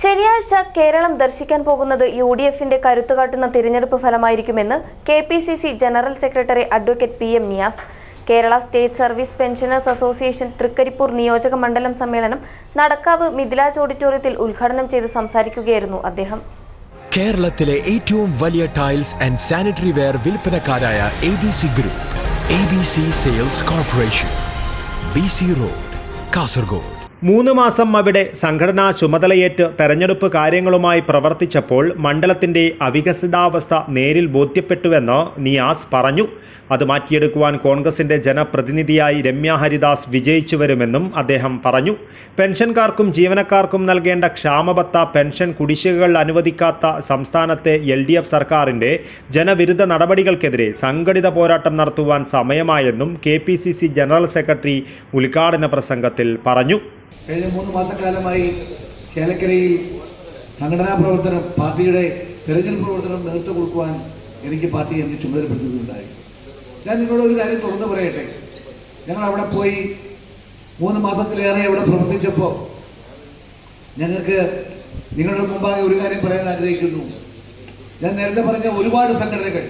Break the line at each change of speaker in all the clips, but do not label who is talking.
ശനിയാഴ്ച കേരളം ദർശിക്കാൻ പോകുന്നത് യു ഡി എഫിന്റെ കരുത്തുകാട്ടുന്ന തിരഞ്ഞെടുപ്പ് ഫലമായിരിക്കുമെന്ന് K P C C general secretary advocate P M Niyas. Kerala state service pensioners association Thrikaripur നിയോജക മണ്ഡലം സമ്മേളനം നടക്കാവ് മിഥിലാജ് ഓഡിറ്റോറിയത്തിൽ ഉദ്ഘാടനം ചെയ്ത് സംസാരിക്കുകയായിരുന്നു അദ്ദേഹം.
കേരളത്തിലെ ഏറ്റവും വലിയ tiles and sanitary ware വിൽപ്പനക്കാരായ A B C group A B C sales corporation B C road Kasaragod.
മൂന്ന് മാസം അവിടെ സംഘടനാ ചുമതലയേറ്റ് തെരഞ്ഞെടുപ്പ് കാര്യങ്ങളുമായി പ്രവർത്തിച്ചപ്പോൾ മണ്ഡലത്തിന്റെ അവികസിതാവസ്ഥ നേരിൽ ബോധ്യപ്പെട്ടുവെന്ന് നിയാസ് പറഞ്ഞു. അത് മാറ്റിയെടുക്കുവാൻ കോൺഗ്രസിന്റെ ജനപ്രതിനിധിയായി രമ്യ ഹരിദാസ് വിജയിച്ചു വരുമെന്നും അദ്ദേഹം പറഞ്ഞു. പെൻഷൻകാർക്കും ജീവനക്കാർക്കും നൽകേണ്ട ക്ഷാമബത്ത പെൻഷൻ കുടിശ്ശികകൾ അനുവദിക്കാത്ത സംസ്ഥാനത്തെ എൽ ഡി എഫ് സർക്കാരിന്റെ ജനവിരുദ്ധ നടപടികൾക്കെതിരെ സംഘടിത പോരാട്ടം നടത്തുവാൻ സമയമായെന്നും K P C C general secretary ഉദ്ഘാടന പ്രസംഗത്തിൽ പറഞ്ഞു.
കഴിഞ്ഞ മൂന്ന് മാസക്കാലമായി ചേലക്കരയിൽ സംഘടനാ പ്രവർത്തനം പാർട്ടിയുടെ തെരഞ്ഞെടുപ്പ് പ്രവർത്തനം നേതൃത്വം കൊടുക്കുവാൻ എനിക്ക് പാർട്ടി എന്നെ ചുമതലപ്പെടുത്തുകയുണ്ടായി. ഞാൻ നിങ്ങളോട് ഒരു കാര്യം തുറന്നു പറയട്ടെ? ഞങ്ങൾ അവിടെ പോയി മൂന്ന് മാസത്തിലേറെ അവിടെ പ്രവർത്തിച്ചപ്പോൾ ഞങ്ങൾക്ക് നിങ്ങളുടെ മുമ്പാകെ ഒരു കാര്യം പറയാൻ ആഗ്രഹിക്കുന്നു. ഞാൻ നേരത്തെ പറഞ്ഞ ഒരുപാട് സംഘടനകൾ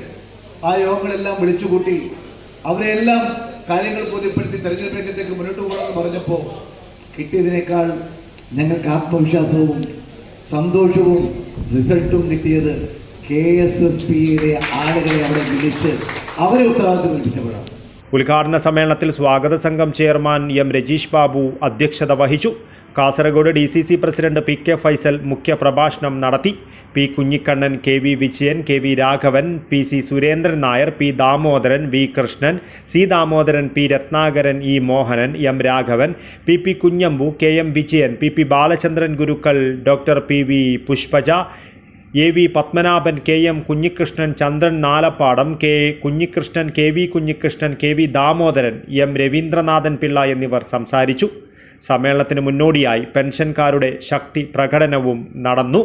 ആ യോഗങ്ങളെല്ലാം വിളിച്ചുകൂട്ടി അവരെയെല്ലാം കാര്യങ്ങൾ ബോധ്യപ്പെടുത്തി തെരഞ്ഞെടുപ്പ് രംഗത്തേക്ക് മുന്നോട്ട് പോകണമെന്ന് പറഞ്ഞപ്പോൾ കിട്ടിയതിനേക്കാൾ ഞങ്ങൾക്ക് ആത്മവിശ്വാസവും സന്തോഷവും റിസൾട്ടും കിട്ടിയത് കെ എസ് എസ് പിയുടെ ആളുകളെ അവിടെ വിളിച്ച് അവരെ ഉത്തരവാദിത്വം ഏൽപ്പിച്ചപ്പോഴാണ്.
ഉദ്ഘാടന സമ്മേളനത്തിൽ സ്വാഗത സംഘം ചെയർമാൻ എം രജീഷ് ബാബു അധ്യക്ഷത വഹിച്ചു. Kasaragod D C C president P K Faisal മുഖ്യ പ്രഭാഷണം നടത്തി. P Kunhikannan K V Vijayan K V Raghavan P C Surendran Nair P Damodaran V Krishnan C Damodaran P Ratnakaran E Mohanan M Raghavan P P Kunhambu K M Vijayan P P Balachandran Gurukkal doctor P V Pushpaja A V Padmanabhan K M Kunhikrishnan Chandran Nalappadam K Kunhikrishnan K V Kunhikrishnan K V Damodaran M Raveendranathan Pillai എന്നിവർ സംസാരിച്ചു. സമ്മേളനത്തിന് മുന്നോടിയായി പെൻഷൻകാരുടെ ശക്തി പ്രകടനവും നടന്നു.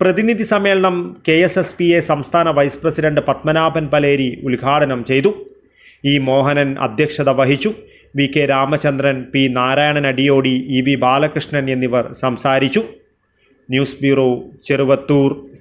പ്രതിനിധി സമ്മേളനം K S S P A സംസ്ഥാന vice president Padmanabhan Paleri ഉദ്ഘാടനം ചെയ്തു. ഇ മോഹനൻ അധ്യക്ഷത വഹിച്ചു. V. K. Ramachandran P. Narayanan Adiyodi E. V. Balakrishnan എന്നിവർ സംസാരിച്ചു. News bureau Cheruvathur.